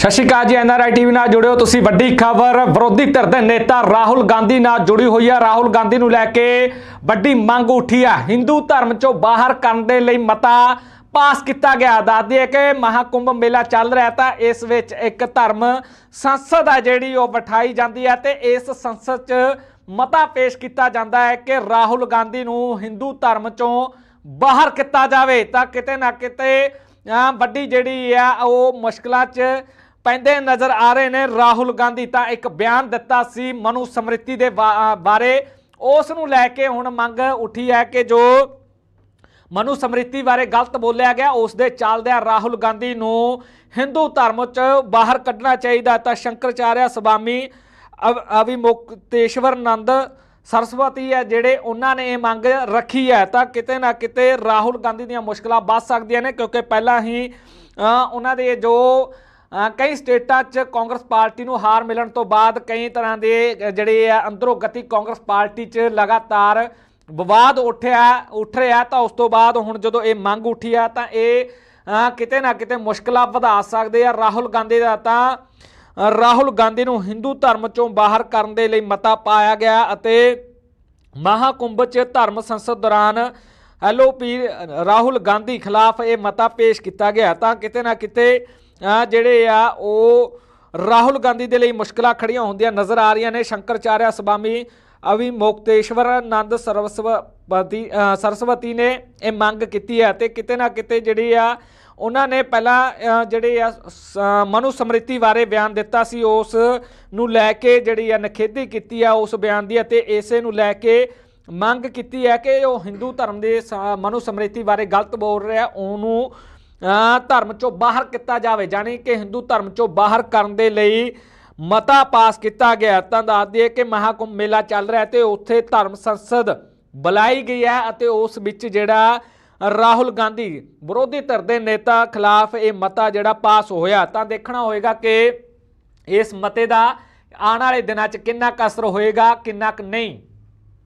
ਸਤਿ ਸ਼੍ਰੀ ਅਕਾਲ ਜੀ NRI TV ਨਾਲ ਜੁੜਿਓ ਤੁਸੀਂ। ਵੱਡੀ ਖਬਰ, ਵਿਰੋਧੀ ਧਿਰ ਦੇ ਨੇਤਾ ਰਾਹੁਲ ਗਾਂਧੀ ਨਾਲ ਜੁੜੀ ਹੋਈ ਹੈ ਰਾਹੁਲ ਗਾਂਧੀ ਨੂੰ ਲੈ ਕੇ ਵੱਡੀ ਮੰਗ ਉੱਠੀ ਹੈ ਹਿੰਦੂ ਧਰਮ ਚੋਂ ਬਾਹਰ ਕਰਨ ਦੇ ਲਈ ਮਤਾ ਪਾਸ ਕੀਤਾ ਗਿਆ। ਦੱਸਦੀ ਹੈ ਕਿ ਮਹਾਕੁੰਭ ਮੇਲਾ ਚੱਲ ਰਿਹਾ ਤਾਂ ਇਸ ਵਿੱਚ ਇੱਕ ਧਰਮ ਸੰਸਦ ਆ ਜਿਹੜੀ ਉਹ ਬਿਠਾਈ ਜਾਂਦੀ ਹੈ ਤੇ ਇਸ ਸੰਸਦ 'ਚ ਮਤਾ ਪੇਸ਼ ਕੀਤਾ ਜਾਂਦਾ ਹੈ ਕਿ ਰਾਹੁਲ ਗਾਂਧੀ ਨੂੰ ਹਿੰਦੂ ਧਰਮ ਚੋਂ ਬਾਹਰ ਕੀਤਾ ਜਾਵੇ। ਤਾਂ ਕਿਤੇ ਨਾ ਕਿਤੇ ਵੱਡੀ ਜਿਹੜੀ ਆ ਉਹ ਮੁਸ਼ਕਲਾਂ 'ਚ ਪੈਂਦੇ ਨਜ਼ਰ ਆ ਰਹੇ ਨੇ। ਰਾਹੁਲ ਗਾਂਧੀ ਤਾਂ ਇੱਕ ਬਿਆਨ ਦਿੱਤਾ ਸੀ ਮਨੂ ਸਮ੍ਰਿਤੀ ਦੇ ਬਾਰੇ। ਉਸ ਨੂੰ ਲੈ ਕੇ ਹੁਣ ਮੰਗ ਉੱਠੀ ਹੈ ਕਿ ਜੋ ਮਨੂ ਸਮ੍ਰਿਤੀ ਬਾਰੇ ਗਲਤ ਬੋਲਿਆ ਗਿਆ, ਉਸ ਦੇ ਚੱਲਦਿਆਂ ਰਾਹੁਲ ਗਾਂਧੀ ਨੂੰ ਹਿੰਦੂ ਧਰਮ ਚ ਬਾਹਰ ਕੱਢਣਾ ਚਾਹੀਦਾ ਤਾਂ ਸ਼ੰਕਰਚਾਰਿਆ ਸਵਾਮੀ ਅਵ- ਅਵਿਮੁਕਤੇਸ਼ਵਰ ਨੰਦ ਸਰਸਵਤੀ ਹੈ, ਜਿਹੜੇ ਉਹਨਾਂ ਨੇ ਇਹ ਮੰਗ ਰੱਖੀ ਹੈ। ਤਾਂ ਕਿਤੇ ਨਾ ਕਿਤੇ ਰਾਹੁਲ ਗਾਂਧੀ ਦੀਆਂ ਮੁਸ਼ਕਲਾਂ ਵੱਧ ਸਕਦੀਆਂ ਨੇ, ਕਿਉਂਕਿ ਪਹਿਲਾਂ ਹੀ ਉਹਨਾਂ ਦੇ ਜੋ ਕਈ ਸਟੇਟਾਂ 'ਚ ਕਾਂਗਰਸ ਪਾਰਟੀ ਨੂੰ ਹਾਰ ਮਿਲਣ ਤੋਂ ਬਾਅਦ ਕਈ ਤਰ੍ਹਾਂ ਦੇ ਜਿਹੜੇ ਆ ਅੰਦਰੋਂ ਗਤੀ ਕਾਂਗਰਸ ਪਾਰਟੀ 'ਚ ਲਗਾਤਾਰ ਵਿਵਾਦ ਉੱਠਿਆ, ਉੱਠ ਰਿਹਾ, ਤਾਂ ਉਸ ਤੋਂ ਬਾਅਦ ਹੁਣ ਜਦੋਂ ਇਹ ਮੰਗ ਉੱਠੀ ਆ, ਤਾਂ ਇਹ ਕਿਤੇ ਨਾ ਕਿਤੇ ਮੁਸ਼ਕਲਾਂ ਵਧਾ ਸਕਦੇ ਆ। ਰਾਹੁਲ ਗਾਂਧੀ ਦਾ ਤਾਂ ਰਾਹੁਲ ਗਾਂਧੀ ਨੂੰ ਹਿੰਦੂ ਧਰਮ ਚੋਂ ਬਾਹਰ ਕਰਨ ਦੇ ਲਈ ਮਤਾ ਪਾਇਆ ਗਿਆ ਅਤੇ ਮਹਾਕੁੰਭ 'ਚ ਧਰਮ ਸੰਸਦ ਦੌਰਾਨ ਐਲਓਪੀ ਰਾਹੁਲ ਗਾਂਧੀ ਖਿਲਾਫ ਇਹ ਮਤਾ ਪੇਸ਼ ਕੀਤਾ ਗਿਆ। ਤਾਂ ਕਿਤੇ ਨਾ ਕਿਤੇ ਜਿਹੜੇ ਆ, ਉਹ ਰਾਹੁਲ ਗਾਂਧੀ ਦੇ ਲਈ ਮੁਸ਼ਕਲਾਂ ਖੜੀਆਂ ਹੁੰਦੀਆਂ ਨਜ਼ਰ ਆ ਰਹੀਆਂ ਨੇ। ਸ਼ੰਕਰਚਾਰਿਆ ਸਵਾਮੀ ਅਵੀ ਮੋਕਤੇਸ਼ਵਰ ਆਨੰਦ ਸਰਵਸਵਤੀ ਸਰਸਵਤੀ ਨੇ ਇਹ ਮੰਗ ਕੀਤੀ ਹੈ ਤੇ ਕਿਤੇ ਨਾ ਕਿਤੇ ਜਿਹੜੀ ਆ, ਉਹਨਾਂ ਨੇ ਪਹਿਲਾਂ ਜਿਹੜੇ ਆ, ਸ- ਮਨੂ ਸਮ੍ਰਿਤੀ ਬਾਰੇ ਬਿਆਨ ਦਿੱਤਾ ਸੀ। ਉਸ ਨੂੰ ਲੈ ਕੇ ਜਿਹੜੀ ਆ ਨਖੇਦੀ ਕੀਤੀ ਆ ਉਸ ਬਿਆਨ ਦੀ ਅਤੇ ਇਸੇ ਨੂੰ ਲੈ ਕੇ ਮੰਗ ਕੀਤੀ ਹੈ ਕਿ ਉਹ ਹਿੰਦੂ ਧਰਮ ਦੇ ਸ- ਮਨੂ ਸਮ੍ਰਿਤੀ ਬਾਰੇ ਗਲਤ ਬੋਲ ਰਿਹਾ। ਉਹਨੂੰ ਧਰਮ ਚੋਂ ਬਾਹਰ ਕੀਤਾ ਜਾਵੇ, ਜਾਣੀ ਕਿ ਹਿੰਦੂ ਧਰਮ ਚੋਂ ਬਾਹਰ ਕਰਨ ਦੇ ਲਈ ਮਤਾ ਪਾਸ ਕੀਤਾ ਗਿਆ। ਤਾਂ ਦੱਸ ਦਈਏ ਕਿ ਮਹਾਕੁੰਭ ਮੇਲਾ ਚੱਲ ਰਿਹਾ ਤੇ ਉੱਥੇ ਧਰਮ ਸੰਸਦ ਬੁਲਾਈ ਗਈ ਹੈ ਅਤੇ ਉਸ ਵਿੱਚ ਜਿਹੜਾ ਰਾਹੁਲ ਗਾਂਧੀ ਵਿਰੋਧੀ ਧਿਰ ਦੇ ਨੇਤਾ ਖਿਲਾਫ ਇਹ ਮਤਾ ਜਿਹੜਾ ਪਾਸ ਹੋਇਆ। ਤਾਂ ਦੇਖਣਾ ਹੋਏਗਾ ਕਿ ਇਸ ਮਤੇ ਦਾ ਆਉਣ ਵਾਲੇ ਦਿਨਾਂ 'ਚ ਕਿੰਨਾ ਕੁ ਅਸਰ ਹੋਏਗਾ, ਕਿੰਨਾ ਕੁ ਨਹੀਂ।